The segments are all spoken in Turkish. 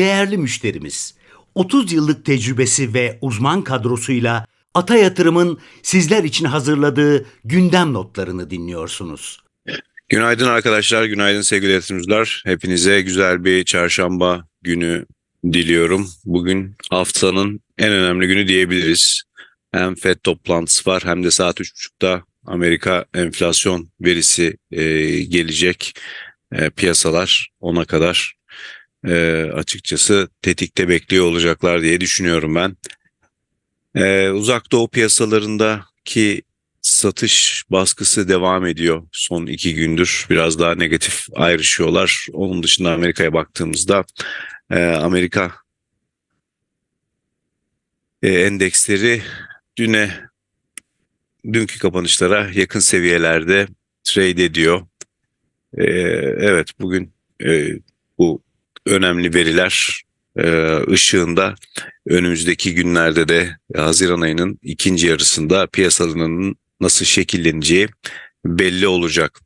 değerli müşterimiz. 30 yıllık tecrübesi ve uzman kadrosuyla Ata Yatırım'ın sizler için hazırladığı gündem notlarını dinliyorsunuz. Günaydın arkadaşlar, günaydın sevgili yatırımcılar. Hepinize güzel bir çarşamba günü diliyorum. Bugün haftanın en önemli günü diyebiliriz. Hem FED toplantısı var hem de saat 3.30'da Amerika enflasyon verisi e, gelecek. E, piyasalar ona kadar e, açıkçası tetikte bekliyor olacaklar diye düşünüyorum ben. E, uzak doğu piyasalarındaki satış baskısı devam ediyor son iki gündür. Biraz daha negatif ayrışıyorlar. Onun dışında Amerika'ya baktığımızda e, Amerika e, endeksleri düne dünkü kapanışlara yakın seviyelerde trade ediyor. E, evet bugün e, bu önemli veriler e, ışığında önümüzdeki günlerde de Haziran ayının ikinci yarısında piyasalarının nasıl şekilleneceği belli olacak.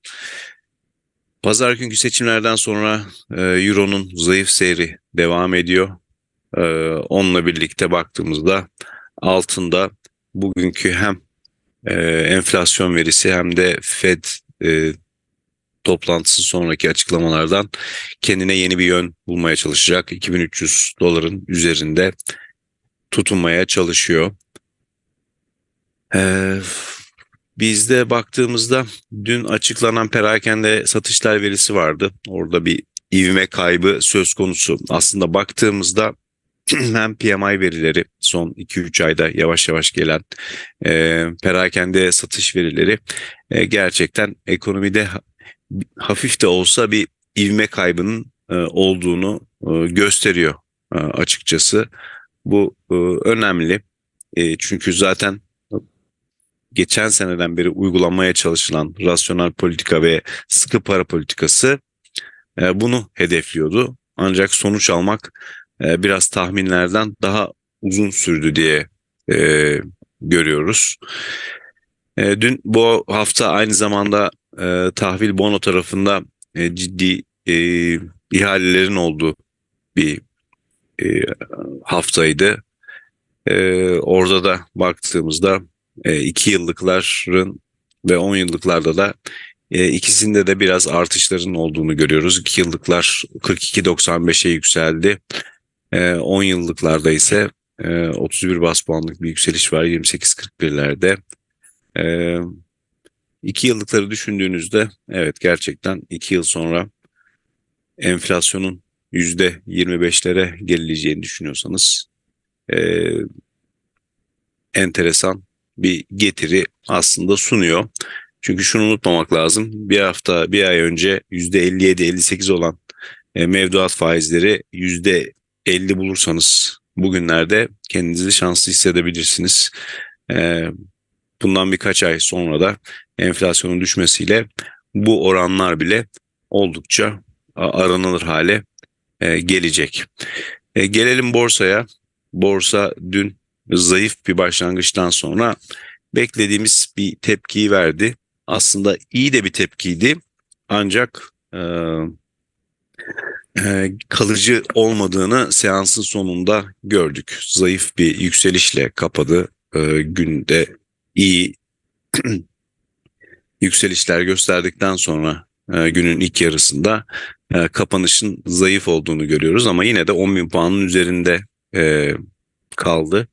Pazar günkü seçimlerden sonra e, Euro'nun zayıf seyri devam ediyor. E, onunla birlikte baktığımızda altında bugünkü hem e, enflasyon verisi hem de Fed toplantısı sonraki açıklamalardan kendine yeni bir yön bulmaya çalışacak. 2300 doların üzerinde tutunmaya çalışıyor. Ee, bizde baktığımızda dün açıklanan perakende satışlar verisi vardı. Orada bir ivme kaybı söz konusu. Aslında baktığımızda hem PMI verileri son 2-3 ayda yavaş yavaş gelen e, perakende satış verileri e, gerçekten ekonomide hafif de olsa bir ivme kaybının e, olduğunu e, gösteriyor e, açıkçası. Bu önemli çünkü zaten geçen seneden beri uygulanmaya çalışılan rasyonel politika ve sıkı para politikası bunu hedefliyordu. Ancak sonuç almak biraz tahminlerden daha uzun sürdü diye görüyoruz. Dün bu hafta aynı zamanda e, tahvil bono tarafında e, ciddi e, ihalelerin olduğu bir e, haftaydı. E, orada da baktığımızda e, iki yıllıkların ve on yıllıklarda da e, ikisinde de biraz artışların olduğunu görüyoruz. İki yıllıklar 42.95'e yükseldi. E, 10 yıllıklarda ise e, 31 bas puanlık bir yükseliş var 28.41'lerde. E, iki yıllıkları düşündüğünüzde evet gerçekten iki yıl sonra enflasyonun yüzde 25'lere gerileceğini düşünüyorsanız e, enteresan bir getiri aslında sunuyor. Çünkü şunu unutmamak lazım. Bir hafta, bir ay önce %57-58 olan e, mevduat faizleri %50 bulursanız bugünlerde kendinizi şanslı hissedebilirsiniz. E, bundan birkaç ay sonra da enflasyonun düşmesiyle bu oranlar bile oldukça aranılır hale e, gelecek. E, gelelim borsaya. Borsa dün zayıf bir başlangıçtan sonra beklediğimiz bir tepkiyi verdi. Aslında iyi de bir tepkiydi. Ancak e, kalıcı olmadığını seansın sonunda gördük. Zayıf bir yükselişle kapadı. Günde iyi yükselişler gösterdikten sonra e, günün ilk yarısında e, kapanışın zayıf olduğunu görüyoruz ama yine de 10 bin puanın üzerinde e, kaldı.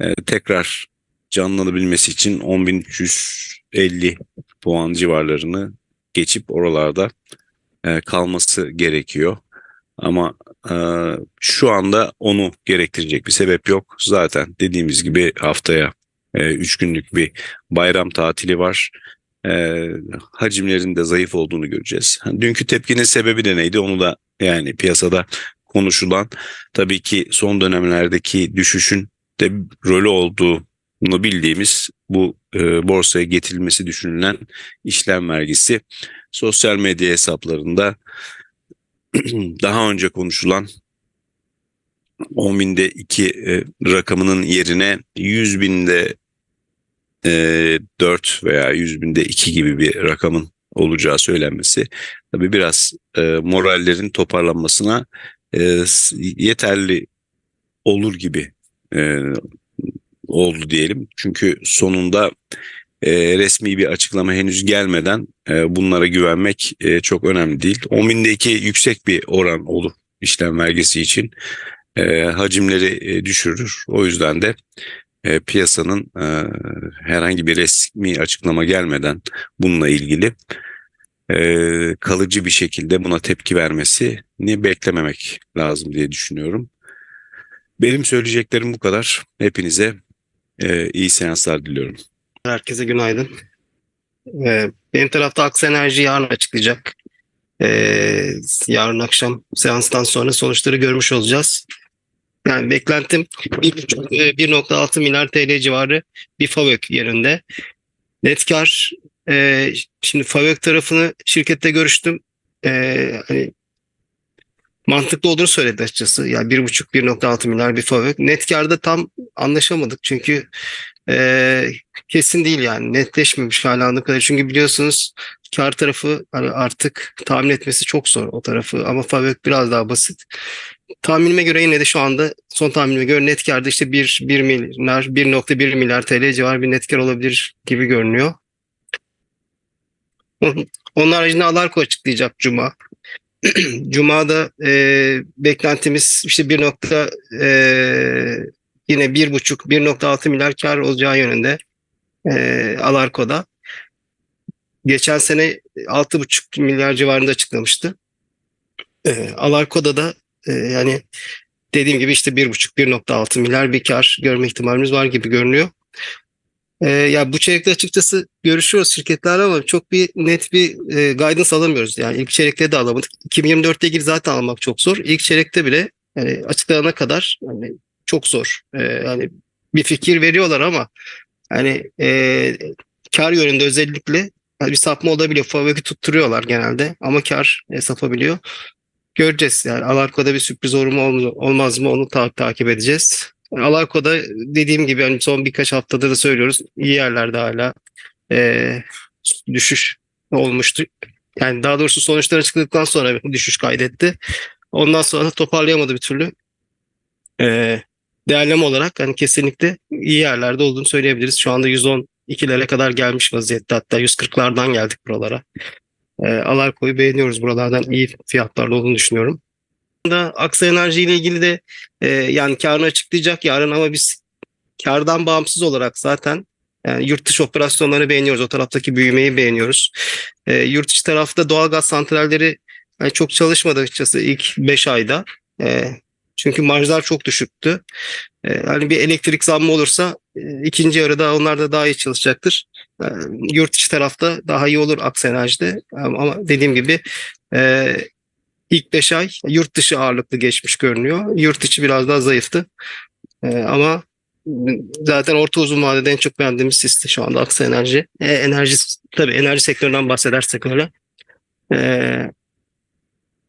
E, tekrar canlanabilmesi için 10.350 puan civarlarını geçip oralarda e, kalması gerekiyor. Ama e, şu anda onu gerektirecek bir sebep yok. Zaten dediğimiz gibi haftaya 3 e, günlük bir bayram tatili var. E, hacimlerin de zayıf olduğunu göreceğiz. Dünkü tepkinin sebebi de neydi? Onu da yani piyasada konuşulan tabii ki son dönemlerdeki düşüşün de rolü olduğunu bildiğimiz bu e, borsaya getirilmesi düşünülen işlem vergisi sosyal medya hesaplarında daha önce konuşulan 10 binde 2 e, rakamının yerine 100 binde e, 4 veya 100 binde 2 gibi bir rakamın olacağı söylenmesi tabii biraz e, morallerin toparlanmasına e, yeterli olur gibi e, oldu diyelim. Çünkü sonunda e, resmi bir açıklama henüz gelmeden e, bunlara güvenmek e, çok önemli değil. 10 bindeki yüksek bir oran olur işlem vergisi için. E, hacimleri e, düşürür. O yüzden de e, piyasanın e, herhangi bir resmi açıklama gelmeden bununla ilgili e, kalıcı bir şekilde buna tepki vermesini beklememek lazım diye düşünüyorum. Benim söyleyeceklerim bu kadar. Hepinize e, iyi seanslar diliyorum. Herkese günaydın. Ee, benim tarafta Aksa Enerji yarın açıklayacak. Ee, yarın akşam seanstan sonra sonuçları görmüş olacağız. Yani beklentim 1,5, e, 1.6 milyar TL civarı bir FAVÖK yerinde. Net kar, e, şimdi FAVÖK tarafını şirkette görüştüm. Ee, hani mantıklı olduğunu söyledi açıkçası. Yani 1.5-1.6 milyar bir FAVÖK. Net karda tam anlaşamadık çünkü e, kesin değil yani netleşmemiş hala anladığım kadarıyla. Çünkü biliyorsunuz kar tarafı hani artık tahmin etmesi çok zor o tarafı ama Favök biraz daha basit. Tahminime göre yine de şu anda son tahminime göre net karda işte 1, 1 milyar 1.1 milyar TL civarı bir net kar olabilir gibi görünüyor. Onun- haricinde Alarko açıklayacak Cuma. Cuma'da e, beklentimiz işte 1. Nokta, e, yine 1.5 1.6 milyar kar olacağı yönünde e, Alarko'da. Geçen sene 6.5 milyar civarında açıklamıştı. E, Alarko'da da e, yani dediğim gibi işte 1.5 1.6 milyar bir kar görme ihtimalimiz var gibi görünüyor. E, ya bu çeyrekte açıkçası görüşüyoruz şirketlerle ama çok bir net bir e, guidance alamıyoruz. Yani ilk çeyrekte de alamadık. 2024'te ilgili zaten almak çok zor. İlk çeyrekte bile yani açıklayana kadar yani çok zor. E, yani bir fikir veriyorlar ama hani e, kar yönünde özellikle yani bir sapma olabiliyor. Favori tutturuyorlar genelde ama kar e, sapabiliyor. Göreceğiz yani Alarko'da bir sürpriz olur mu olm- olmaz mı onu ta- takip edeceğiz. Alarko'da dediğim gibi hani son birkaç haftada da söylüyoruz iyi yerlerde hala e, düşüş olmuştu. Yani daha doğrusu sonuçlar açıkladıktan sonra düşüş kaydetti. Ondan sonra da toparlayamadı bir türlü. E, değerleme olarak hani kesinlikle iyi yerlerde olduğunu söyleyebiliriz. Şu anda 112'lere kadar gelmiş vaziyette hatta 140'lardan geldik buralara. E, Alarko'yu beğeniyoruz buralardan iyi fiyatlarda olduğunu düşünüyorum. Da Aksa Enerji ile ilgili de e, yani karını açıklayacak yarın ama biz kardan bağımsız olarak zaten yani yurt dışı operasyonlarını beğeniyoruz. O taraftaki büyümeyi beğeniyoruz. E, yurt içi tarafta doğalgaz santralleri yani çok çalışmadı açıkçası ilk 5 ayda. E, çünkü marjlar çok düşüktü. E, hani bir elektrik zammı olursa e, ikinci yarıda onlar da daha iyi çalışacaktır. E, yurt içi tarafta daha iyi olur Aksa Enerji'de. Ama dediğim gibi e, ilk 5 ay yurt dışı ağırlıklı geçmiş görünüyor. Yurt içi biraz daha zayıftı. E, ama zaten orta uzun vadede en çok beğendiğimiz hisse şu anda Aksa Enerji. E, enerji tabii enerji sektöründen bahsedersek öyle. E,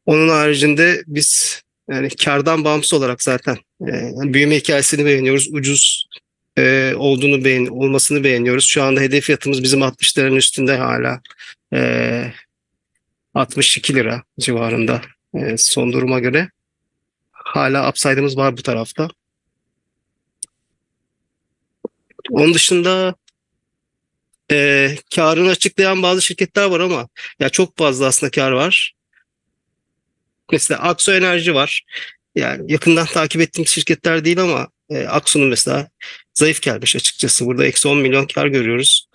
onun haricinde biz yani kardan bağımsız olarak zaten e, yani büyüme hikayesini beğeniyoruz. Ucuz e, olduğunu beğen olmasını beğeniyoruz. Şu anda hedef fiyatımız bizim 60 liranın üstünde hala. E, 62 lira civarında e, son duruma göre. Hala upside'ımız var bu tarafta. Onun dışında e, karını açıklayan bazı şirketler var ama ya çok fazla aslında kar var. Mesela Akso Enerji var. Yani yakından takip ettiğim şirketler değil ama e, Akso'nun mesela zayıf gelmiş açıkçası. Burada eksi 10 milyon kar görüyoruz.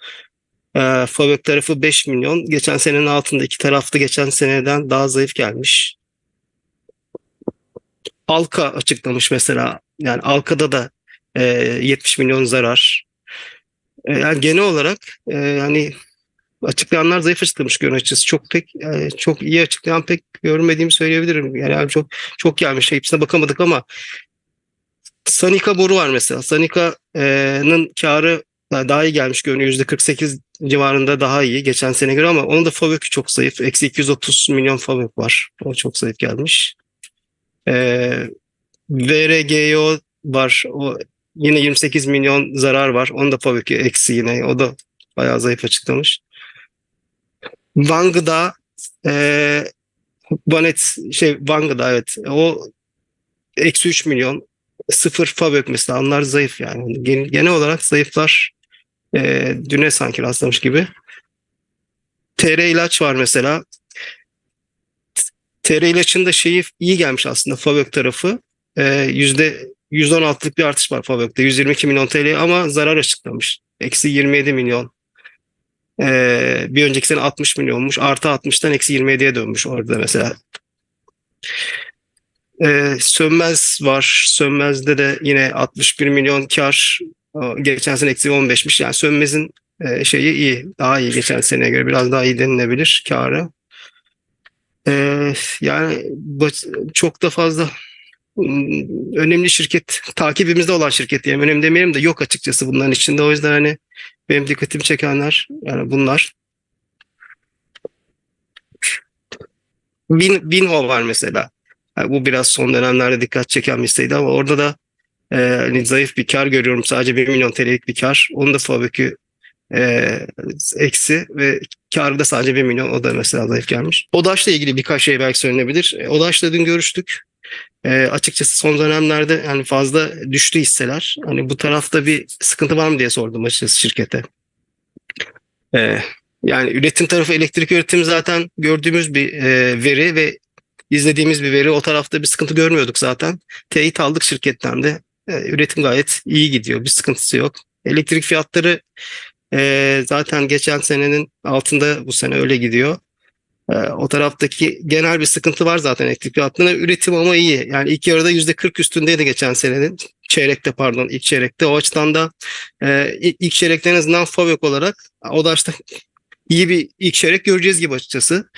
E, Fabök tarafı 5 milyon. Geçen senenin altında iki tarafta geçen seneden daha zayıf gelmiş. Alka açıklamış mesela. Yani Alka'da da e, 70 milyon zarar. E, yani genel olarak e, yani açıklayanlar zayıf açıklamış görün. Çok pek e, çok iyi açıklayan pek görmediğimi söyleyebilirim. Yani, yani çok çok gelmiş. Hepsine bakamadık ama Sanika boru var mesela. Sanika'nın karı daha iyi gelmiş görünüyor. %48 civarında daha iyi geçen sene göre ama onun da FAVÖK'ü çok zayıf. Eksi 230 milyon FAVÖK var. O çok zayıf gelmiş. Ee, VRGO var. O yine 28 milyon zarar var. Onun da FAVÖK'ü eksi yine. O da bayağı zayıf açıklamış. Van Gıda e, Vanet şey Van Gıda evet. O eksi 3 milyon. Sıfır Fabök mesela onlar zayıf yani. Gen- Genel olarak zayıflar e, düne sanki rastlamış gibi. TR ilaç var mesela. TR ilaçın da şeyi iyi gelmiş aslında Fabök tarafı. Ee, yüzde 116'lık bir artış var Fabök'te. 122 milyon TL ama zarar açıklamış. Eksi 27 milyon. Ee, bir önceki sene 60 milyonmuş. Artı 60'tan eksi 27'ye dönmüş orada mesela. Ee, Sönmez var. Sönmez'de de yine 61 milyon kar. Geçen sene eksi 15'miş. Yani Sönmez'in e, şeyi iyi. Daha iyi geçen seneye göre. Biraz daha iyi denilebilir karı. Ee, yani çok da fazla ım, önemli şirket, takibimizde olan şirket diyeyim. Önemli demeyelim de yok açıkçası bunların içinde. O yüzden hani benim dikkatimi çekenler yani bunlar. Bin, Binho var mesela. Yani bu biraz son dönemlerde dikkat çeken bir hisseydi ama orada da e, hani zayıf bir kar görüyorum. Sadece 1 milyon TL'lik bir kar. Onun da fabrikü e, eksi ve karı da sadece 1 milyon. O da mesela zayıf gelmiş. Odaş'la ilgili birkaç şey belki söylenebilir. E, Odaş'la dün görüştük. E, açıkçası son dönemlerde yani fazla düştü hisseler. Hani bu tarafta bir sıkıntı var mı diye sordum açıkçası şirkete. E, yani üretim tarafı elektrik üretimi zaten gördüğümüz bir e, veri ve izlediğimiz bir veri. O tarafta bir sıkıntı görmüyorduk zaten. Teyit aldık şirketten de. E, üretim gayet iyi gidiyor. Bir sıkıntısı yok. Elektrik fiyatları e, zaten geçen senenin altında bu sene öyle gidiyor. E, o taraftaki genel bir sıkıntı var zaten elektrik fiyatlarında. Üretim ama iyi. Yani ilk yarıda %40 üstündeydi geçen senenin. Çeyrekte pardon ilk çeyrekte. O açıdan da e, ilk çeyrekte en azından FAVÖK olarak o da işte iyi bir ilk çeyrek göreceğiz gibi açıkçası.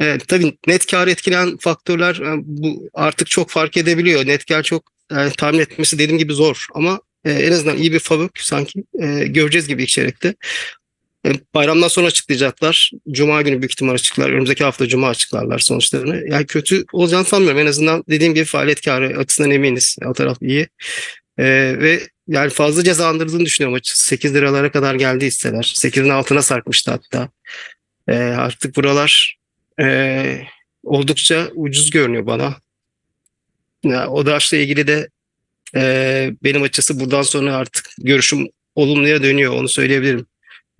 Evet, tabii net kar etkileyen faktörler e, bu artık çok fark edebiliyor. Net kar çok e, tahmin etmesi dediğim gibi zor ama e, en azından iyi bir fabrik sanki e, göreceğiz gibi ilk çeyrekte. Bayramdan sonra açıklayacaklar. Cuma günü büyük ihtimal açıklar. Önümüzdeki hafta Cuma açıklarlar sonuçlarını. Yani kötü olacağını sanmıyorum. En azından dediğim gibi faaliyet karı açısından eminiz. O taraf iyi. E, ve yani fazla cezalandırdığını düşünüyorum açıkçası. 8 liralara kadar geldi hisseler. 8'in altına sarkmıştı hatta. E, artık buralar e, oldukça ucuz görünüyor bana. Ya, o da ilgili de e, benim açısı buradan sonra artık görüşüm olumluya dönüyor onu söyleyebilirim.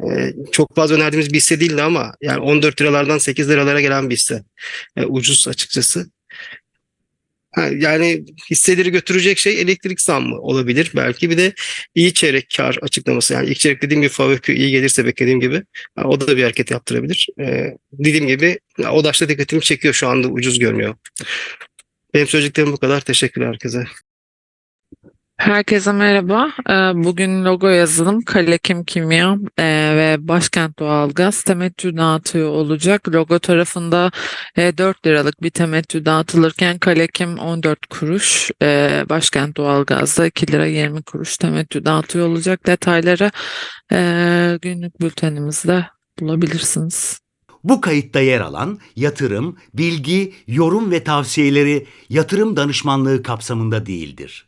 E, çok fazla önerdiğimiz bir hisse değildi ama yani 14 liralardan 8 liralara gelen bir hisse. E, ucuz açıkçası. Ha, yani hisseleri götürecek şey elektrik zammı olabilir belki. Bir de iyi çeyrek kar açıklaması. Yani ilk çeyrek dediğim gibi fabrika iyi gelirse beklediğim gibi ha, o da bir hareket yaptırabilir. E, dediğim gibi o da işte dikkatimi çekiyor şu anda ucuz görmüyor. Benim söyleyeceklerim bu kadar. Teşekkürler herkese. Herkese merhaba. Ee, Bugün logo yazılım, Kalekim Kimya e, ve Başkent Doğalgaz temettü dağıtıyor olacak. Logo tarafında e, 4 liralık bir temettü dağıtılırken Kalekim 14 kuruş, e, Başkent Doğalgaz'da 2 lira 20 kuruş temettü dağıtıyor olacak. Detayları e, günlük bültenimizde bulabilirsiniz. Bu kayıtta yer alan yatırım, bilgi, yorum ve tavsiyeleri yatırım danışmanlığı kapsamında değildir.